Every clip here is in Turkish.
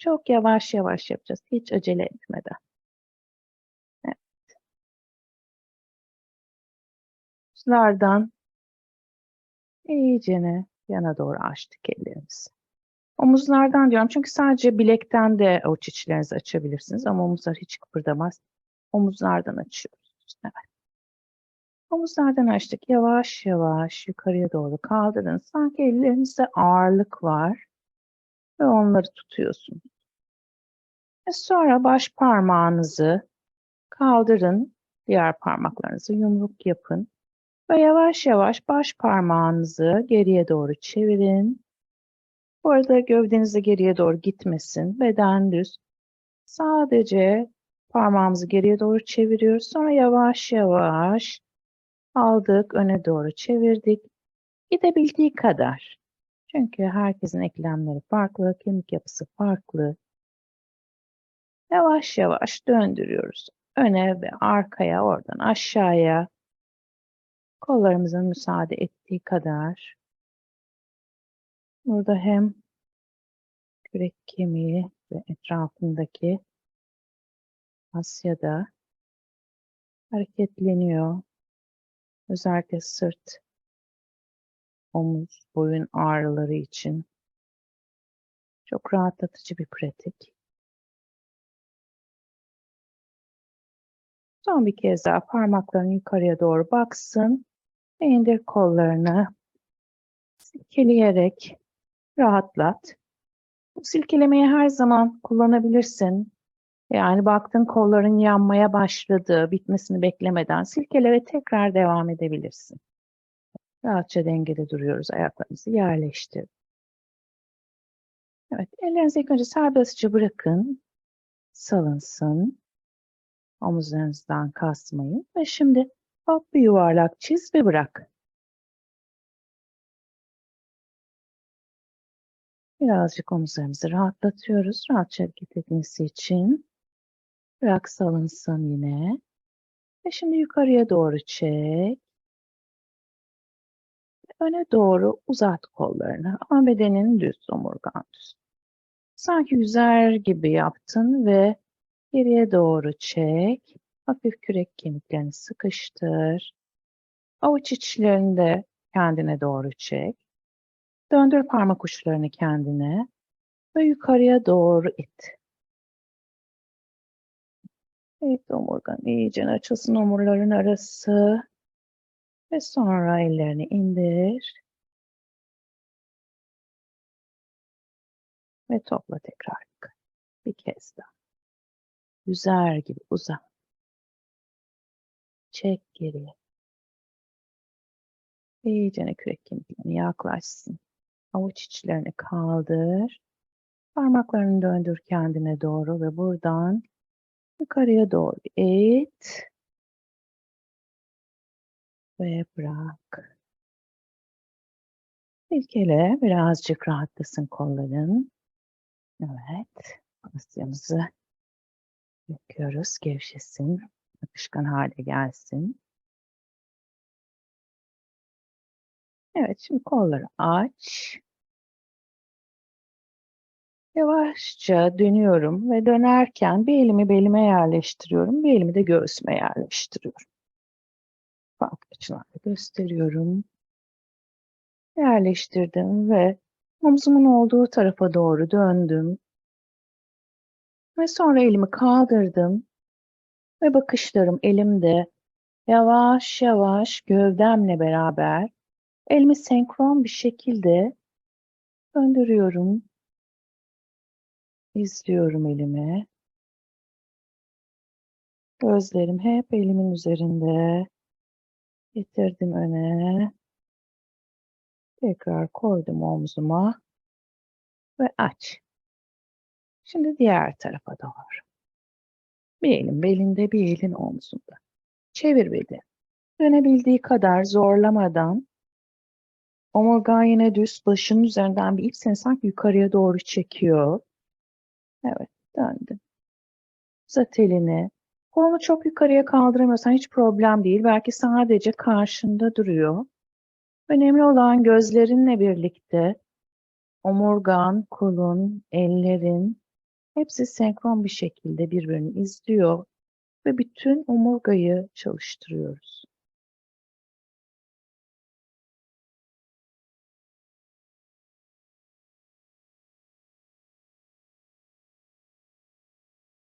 Çok yavaş yavaş yapacağız. Hiç acele etmeden. Evet. Omuzlardan iyicene yana doğru açtık ellerimizi. Omuzlardan diyorum çünkü sadece bilekten de avuç içlerinizi açabilirsiniz ama omuzlar hiç kıpırdamaz. Omuzlardan açıyoruz. Evet. Omuzlardan açtık. Yavaş yavaş yukarıya doğru kaldırın. Sanki ellerinizde ağırlık var ve onları tutuyorsunuz. Ve sonra baş parmağınızı kaldırın. Diğer parmaklarınızı yumruk yapın. Ve yavaş yavaş baş parmağınızı geriye doğru çevirin. Bu arada gövdeniz de geriye doğru gitmesin. Beden düz. Sadece parmağımızı geriye doğru çeviriyoruz. Sonra yavaş yavaş aldık, öne doğru çevirdik. Gidebildiği kadar. Çünkü herkesin eklemleri farklı, kemik yapısı farklı. Yavaş yavaş döndürüyoruz. Öne ve arkaya, oradan aşağıya. Kollarımızın müsaade ettiği kadar. Burada hem kürek kemiği ve etrafındaki Asya'da hareketleniyor. Özellikle sırt, omuz, boyun ağrıları için çok rahatlatıcı bir pratik. Son bir kez daha parmakların yukarıya doğru baksın. Ve indir kollarını. Silkeleyerek rahatlat. Bu silkelemeyi her zaman kullanabilirsin. Yani baktın kolların yanmaya başladı, bitmesini beklemeden silkele ve tekrar devam edebilirsin. Rahatça dengede duruyoruz. Ayaklarımızı yerleştir. Evet, ellerinizi ilk önce serbestçe bırakın. Salınsın. Omuzlarınızdan kasmayın. Ve şimdi hop bir yuvarlak çiz ve bırak. Birazcık omuzlarımızı rahatlatıyoruz. Rahatça hareket etmesi için. Bırak salınsın yine. Ve şimdi yukarıya doğru çek. Öne doğru uzat kollarını. Ama bedenin düz, omurgan düz. Sanki yüzer gibi yaptın ve geriye doğru çek. Hafif kürek kemiklerini sıkıştır. Avuç içlerini de kendine doğru çek. Döndür parmak uçlarını kendine ve yukarıya doğru it. Evet omurgan iyice açılsın omurların arası. Ve sonra ellerini indir. Ve topla tekrar. Bir kez daha. Yüzer gibi uzat. Çek geriye. İyice kürek kemiklerine yaklaşsın. Avuç içlerini kaldır. Parmaklarını döndür kendine doğru ve buradan yukarıya doğru it. Ve bırak. Silkele birazcık rahatlasın kolların. Evet. Asyamızı yapıyoruz. Gevşesin. Akışkan hale gelsin. Evet, şimdi kolları aç. Yavaşça dönüyorum ve dönerken bir elimi belime yerleştiriyorum, bir elimi de göğsüme yerleştiriyorum. Farklı açılarla gösteriyorum. Yerleştirdim ve omzumun olduğu tarafa doğru döndüm. Ve sonra elimi kaldırdım ve bakışlarım elimde yavaş yavaş gövdemle beraber elimi senkron bir şekilde döndürüyorum. İzliyorum elimi. Gözlerim hep elimin üzerinde. Getirdim öne. Tekrar koydum omzuma. Ve aç. Şimdi diğer tarafa doğru. Bir elin belinde, bir elin omzunda. Çevir beli. Dönebildiği kadar zorlamadan omurgan yine düz başının üzerinden bir ip sanki yukarıya doğru çekiyor. Evet, döndüm. Uzat elini. Kolunu çok yukarıya kaldıramıyorsan hiç problem değil. Belki sadece karşında duruyor. Önemli olan gözlerinle birlikte omurgan, kolun, ellerin Hepsi senkron bir şekilde birbirini izliyor ve bütün omurgayı çalıştırıyoruz.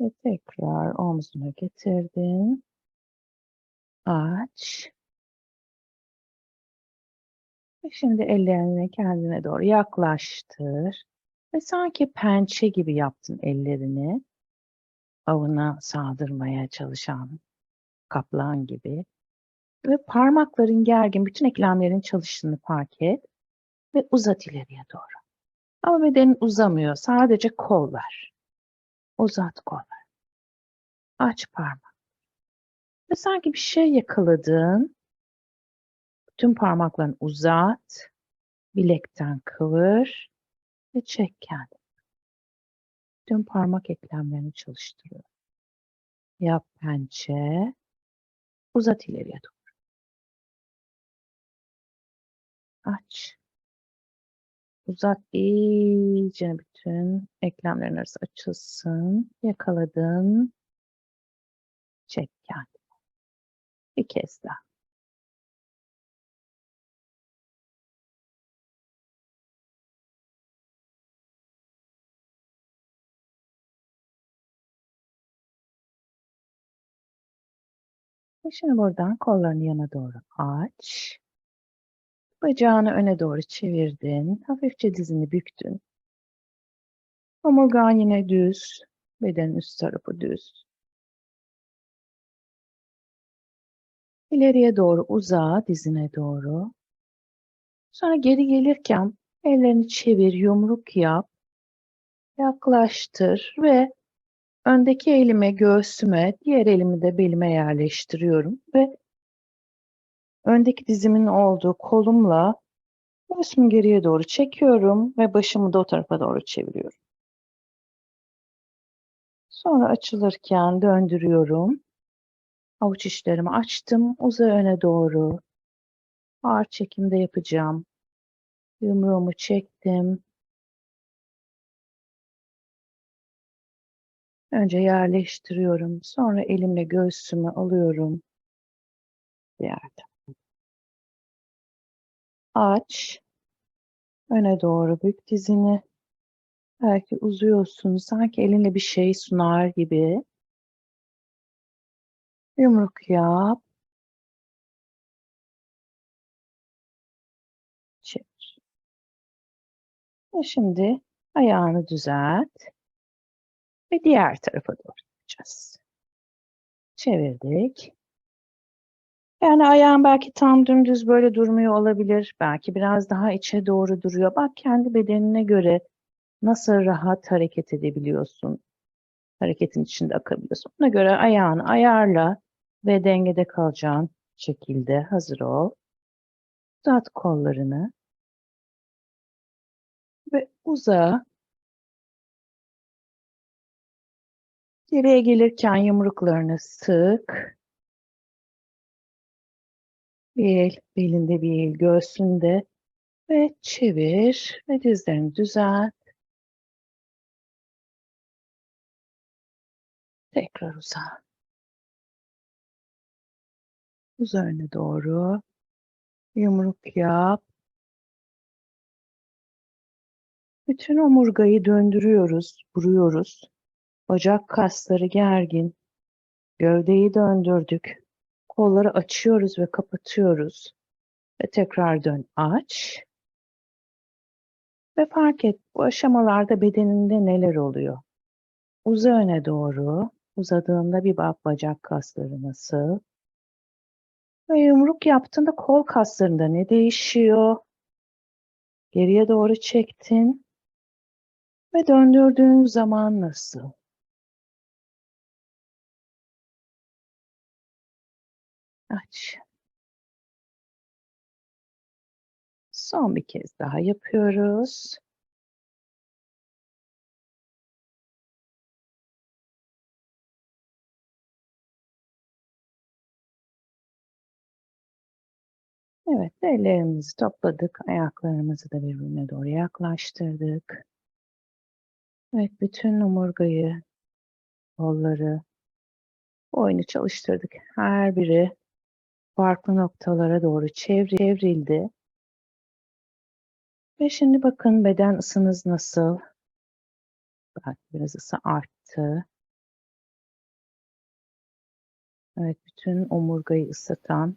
Ve tekrar omzuna getirdin. Aç. Ve şimdi ellerini kendine doğru yaklaştır. Ve sanki pençe gibi yaptın ellerini. Avına saldırmaya çalışan kaplan gibi. Ve parmakların gergin, bütün eklemlerin çalıştığını fark et. Ve uzat ileriye doğru. Ama bedenin uzamıyor. Sadece kol var. Uzat kolları. Aç parmak. Ve sanki bir şey yakaladın. Bütün parmaklarını uzat. Bilekten kıvır. Ve çek kendini. Tüm parmak eklemlerini çalıştırıyor. Yap pençe. Uzat ileriye doğru. Aç. Uzat iyice bütün eklemlerin arası açılsın. Yakaladın. Çek kendini. Bir kez daha. Ve şimdi buradan kollarını yana doğru aç. Bacağını öne doğru çevirdin. Hafifçe dizini büktün. Omurgan yine düz. Bedenin üst tarafı düz. İleriye doğru uza, dizine doğru. Sonra geri gelirken ellerini çevir, yumruk yap. Yaklaştır ve öndeki elimi göğsüme, diğer elimi de belime yerleştiriyorum ve öndeki dizimin olduğu kolumla göğsümü geriye doğru çekiyorum ve başımı da o tarafa doğru çeviriyorum. Sonra açılırken döndürüyorum. Avuç içlerimi açtım. Uza öne doğru. Ağır çekimde yapacağım. Yumruğumu çektim. Önce yerleştiriyorum. Sonra elimle göğsümü alıyorum. Diğer Aç. Öne doğru bük dizini. Belki uzuyorsun. Sanki elinle bir şey sunar gibi. Yumruk yap. Çevir. Ve şimdi ayağını düzelt. Ve diğer tarafa doğru yapacağız. Çevirdik. Yani ayağın belki tam dümdüz böyle durmuyor olabilir. Belki biraz daha içe doğru duruyor. Bak kendi bedenine göre nasıl rahat hareket edebiliyorsun. Hareketin içinde akabiliyorsun. Buna göre ayağını ayarla ve dengede kalacağın şekilde hazır ol. Uzat kollarını ve uza. Geriye gelirken yumruklarını sık. Bir el belinde bir el göğsünde ve çevir ve dizlerini düzelt. Tekrar uza. Üzerine doğru yumruk yap. Bütün omurgayı döndürüyoruz, vuruyoruz. Bacak kasları gergin. Gövdeyi döndürdük. Kolları açıyoruz ve kapatıyoruz. Ve tekrar dön aç. Ve fark et bu aşamalarda bedeninde neler oluyor. Uza öne doğru. Uzadığında bir bak bacak kasları nasıl. Ve yumruk yaptığında kol kaslarında ne değişiyor? Geriye doğru çektin. Ve döndürdüğün zaman nasıl? Aç. Son bir kez daha yapıyoruz. Evet, ellerimizi topladık. Ayaklarımızı da birbirine doğru yaklaştırdık. Evet, bütün omurgayı, kolları, boynu çalıştırdık. Her biri farklı noktalara doğru çevri çevrildi. Ve şimdi bakın beden ısınız nasıl? Belki biraz ısı arttı. Evet, bütün omurgayı ısıtan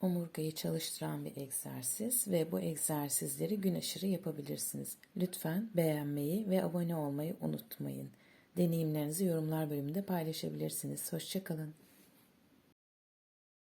Omurgayı çalıştıran bir egzersiz ve bu egzersizleri gün aşırı yapabilirsiniz. Lütfen beğenmeyi ve abone olmayı unutmayın. Deneyimlerinizi yorumlar bölümünde paylaşabilirsiniz. Hoşçakalın.